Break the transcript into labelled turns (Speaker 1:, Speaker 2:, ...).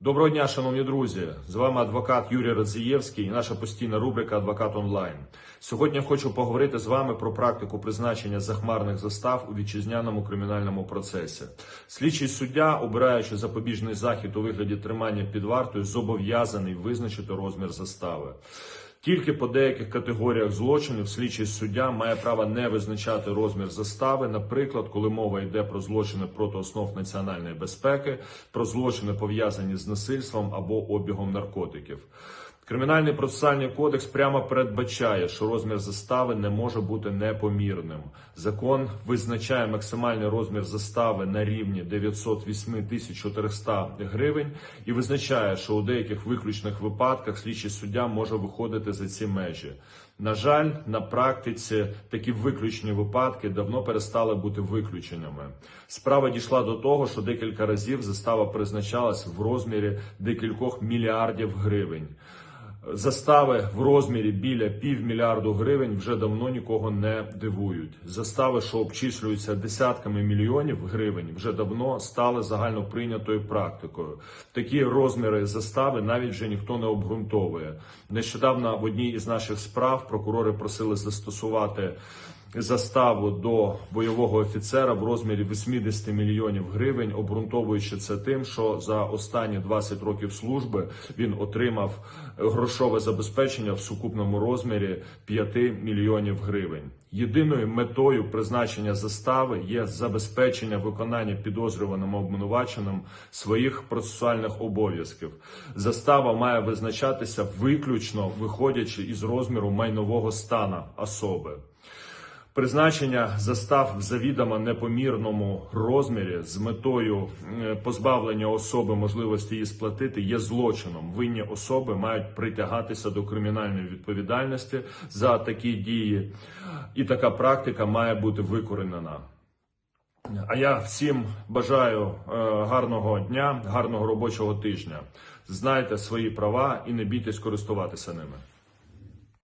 Speaker 1: Доброго дня, шановні друзі! З вами адвокат Юрій Радзієвський і наша постійна рубрика Адвокат онлайн. Сьогодні я хочу поговорити з вами про практику призначення захмарних застав у вітчизняному кримінальному процесі. Слідчий суддя, обираючи запобіжний захід у вигляді тримання під вартою, зобов'язаний визначити розмір застави. Тільки по деяких категоріях злочинів слідчий суддя має право не визначати розмір застави, наприклад, коли мова йде про злочини проти основ національної безпеки, про злочини пов'язані з насильством або обігом наркотиків. Кримінальний процесуальний кодекс прямо передбачає, що розмір застави не може бути непомірним. Закон визначає максимальний розмір застави на рівні 908 тисяч 400 гривень і визначає, що у деяких виключних випадках слідчий суддя може виходити за ці межі. На жаль, на практиці такі виключні випадки давно перестали бути виключеннями. Справа дійшла до того, що декілька разів застава призначалась в розмірі декількох мільярдів гривень. Застави в розмірі біля півмільярду гривень вже давно нікого не дивують. Застави, що обчислюються десятками мільйонів гривень, вже давно стали загальноприйнятою практикою. Такі розміри застави навіть вже ніхто не обґрунтовує. Нещодавно в одній із наших справ прокурори просили застосувати заставу до бойового офіцера в розмірі 80 мільйонів гривень, обґрунтовуючи це тим, що за останні 20 років служби він отримав грошове забезпечення в сукупному розмірі 5 мільйонів гривень. Єдиною метою призначення застави є забезпечення виконання підозрюваним обвинуваченим своїх процесуальних обов'язків. Застава має визначатися виключно виходячи із розміру майнового стану особи. Призначення застав в завідомо непомірному розмірі з метою позбавлення особи можливості її сплатити є злочином. Винні особи мають притягатися до кримінальної відповідальності за такі дії, і така практика має бути викоренена. А я всім бажаю е, гарного дня, гарного робочого тижня. Знайте свої права і не бійтесь користуватися ними.